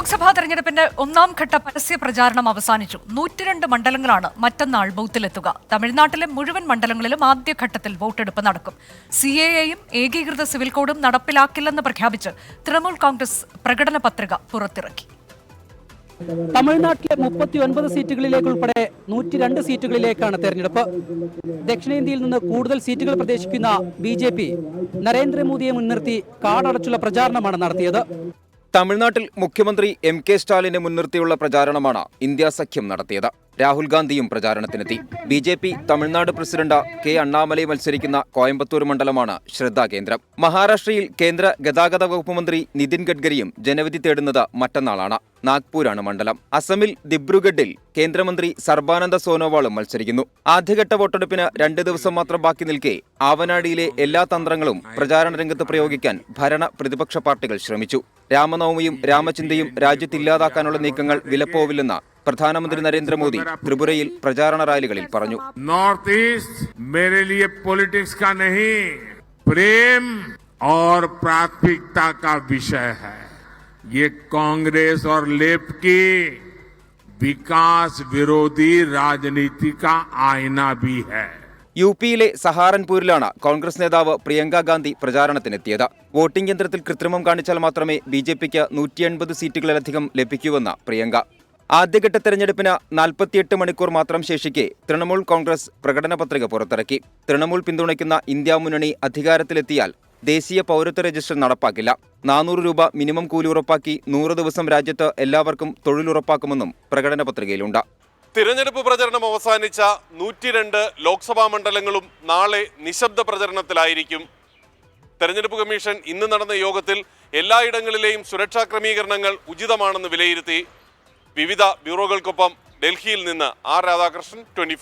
ലോക്സഭാ തെരഞ്ഞെടുപ്പിന്റെ ഒന്നാം ഘട്ട പരസ്യ പ്രചാരണം അവസാനിച്ചു. നൂറ്റിരണ്ട് മണ്ഡലങ്ങളാണ് മറ്റന്നാൾ ബൂത്തിലെത്തുക. തമിഴ്നാട്ടിലെ മുഴുവൻ മണ്ഡലങ്ങളിലും ആദ്യഘട്ടത്തിൽ വോട്ടെടുപ്പ് നടക്കും. സി എ എയും ഏകീകൃത സിവിൽ കോഡും നടപ്പിലാക്കില്ലെന്ന് പ്രഖ്യാപിച്ച് തൃണമൂൽ കോൺഗ്രസ് പ്രകടന പത്രിക പുറത്തിറക്കി. തമിഴ്നാട്ടിലെ മുപ്പത്തി ഒൻപത് സീറ്റുകളിലേക്കുൾപ്പെടെ നൂറ്റി രണ്ട് സീറ്റുകളിലേക്കാണ് തെരഞ്ഞെടുപ്പ്. ദക്ഷിണേന്ത്യയിൽ നിന്ന് കൂടുതൽ സീറ്റുകൾ പ്രതീക്ഷിക്കുന്ന ബി ജെ പി നരേന്ദ്രമോദിയെ മുൻനിർത്തി കാടടച്ചുള്ള പ്രചാരണമാണ് നടത്തിയത്. തമിഴ്നാട്ടിൽ മുഖ്യമന്ത്രി എം കെ സ്റ്റാലിനെ മുൻനിർത്തിയുള്ള പ്രചാരണമാണ് ഇന്ത്യ സഖ്യം നടത്തിയത്. രാഹുൽ ഗാന്ധിയും പ്രചാരണത്തിനെത്തി. B J P Tamil Nadu president K Annamalai മത്സരിക്കുന്ന കോയമ്പത്തൂർ മണ്ഡലമാണ് ശ്രദ്ധാകേന്ദ്രം മഹാരാഷ്ട്രയിൽ കേന്ദ്ര ഗതാഗത വകുപ്പ് മന്ത്രി നിതിൻ ഗഡ്കരിയും ജനവിധി തേടുന്നത് മറ്റന്നാളാണ്. നാഗ്പൂരാണ് മണ്ഡലം. അസമിൽ ദിബ്രുഗഡിൽ കേന്ദ്രമന്ത്രി സർബാനന്ദ സോനോവാളും മത്സരിക്കുന്നു. ആദ്യഘട്ട വോട്ടെടുപ്പിന് രണ്ട് ദിവസം മാത്രം ബാക്കി നിൽക്കെ ആവനാടിയിലെ എല്ലാ തന്ത്രങ്ങളും പ്രചാരണ രംഗത്ത് പ്രയോഗിക്കാൻ ഭരണ പ്രതിപക്ഷ പാർട്ടികൾ ശ്രമിച്ചു. രാമനവമിയും രാമചിന്തയും രാജ്യത്തില്ലാതാക്കാനുള്ള നീക്കങ്ങൾ വിലപ്പോവില്ലെന്ന് പ്രധാനമന്ത്രി നരേന്ദ്രമോദി ത്രിപുരയിൽ പ്രചാരണ റാലികളിൽ പറഞ്ഞു नॉर्थ ईस्ट मेरे लिए पॉलिटिक्स का नहीं प्रेम और प्राथमिकता का विषय है ये कांग्रेस और लेफ्ट की विकास विरोधी राजनीति का आईना भी है യു പിയിലെ സഹാറൻപൂരിലാണ് കോൺഗ്രസ് നേതാവ് പ്രിയങ്ക ഗാന്ധി പ്രചാരണത്തിനെത്തിയത്. വോട്ടിംഗ് യന്ത്രത്തിൽ കൃത്രിമം കാണിച്ചാൽ മാത്രമേ ബി ജെ പിക്ക് നൂറ്റി എൺപത് സീറ്റുകളിലധികം ലഭിക്കൂവെന്ന് പ്രിയങ്ക. ആദ്യഘട്ട തെരഞ്ഞെടുപ്പിന് നാൽപ്പത്തിയെട്ട് മണിക്കൂർ മാത്രം ശേഷിക്കെ തൃണമൂൽ കോൺഗ്രസ് പ്രകടന പത്രിക പുറത്തിറക്കി. തൃണമൂൽ പിന്തുണയ്ക്കുന്ന ഇന്ത്യ മുന്നണി അധികാരത്തിലെത്തിയാൽ ദേശീയ പൗരത്വ രജിസ്റ്റർ നടപ്പാക്കില്ല. നാനൂറ് രൂപ മിനിമം കൂലി ഉറപ്പാക്കി നൂറ് ദിവസം രാജ്യത്ത് എല്ലാവർക്കും തൊഴിലുറപ്പാക്കുമെന്നും പ്രകടന പത്രികയിലുണ്ട്. തിരഞ്ഞെടുപ്പ് പ്രചരണം അവസാനിച്ച നൂറ്റിരണ്ട് ലോക്സഭാ മണ്ഡലങ്ങളും നാളെ നിശബ്ദ പ്രചരണത്തിലായിരിക്കും. തെരഞ്ഞെടുപ്പ് കമ്മീഷൻ ഇന്ന് നടന്ന യോഗത്തിൽ എല്ലായിടങ്ങളിലെയും സുരക്ഷാ ക്രമീകരണങ്ങൾ ഉചിതമാണെന്ന് വിലയിരുത്തി. വിവിധ ബ്യൂറോകൾക്കൊപ്പം ഡൽഹിയിൽ നിന്ന് ആർ രാധാകൃഷ്ണൻ ട്വന്റി